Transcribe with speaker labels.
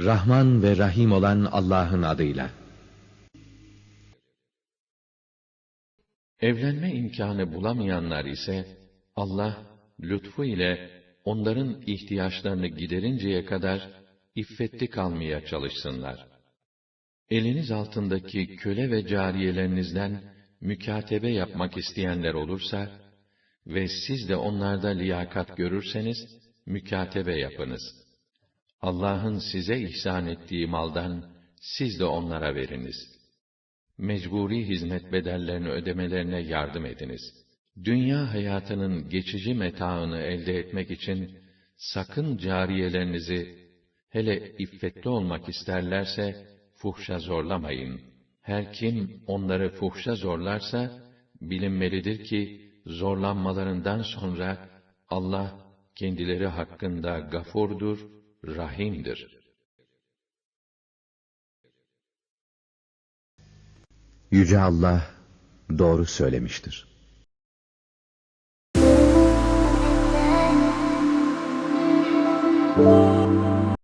Speaker 1: Rahman ve Rahim olan Allah'ın adıyla.
Speaker 2: Evlenme imkanı bulamayanlar ise Allah lütfu ile onların ihtiyaçlarını giderinceye kadar iffetli kalmaya çalışsınlar. Eliniz altındaki köle ve cariyelerinizden mükatebe yapmak isteyenler olursa ve siz de onlarda liyakat görürseniz mükatebe yapınız. Allah'ın size ihsan ettiği maldan siz de onlara veriniz. Mecburi hizmet bedellerini ödemelerine yardım ediniz. Dünya hayatının geçici metaını elde etmek için sakın cariyelerinizi hele iffetli olmak isterlerse fuhşa zorlamayın. Her kim onları fuhşa zorlarsa bilinmelidir ki zorlanmalarından sonra Allah kendileri hakkında gafurdur, rahimdir.
Speaker 1: Yüce Allah doğru söylemiştir.
Speaker 3: Müzik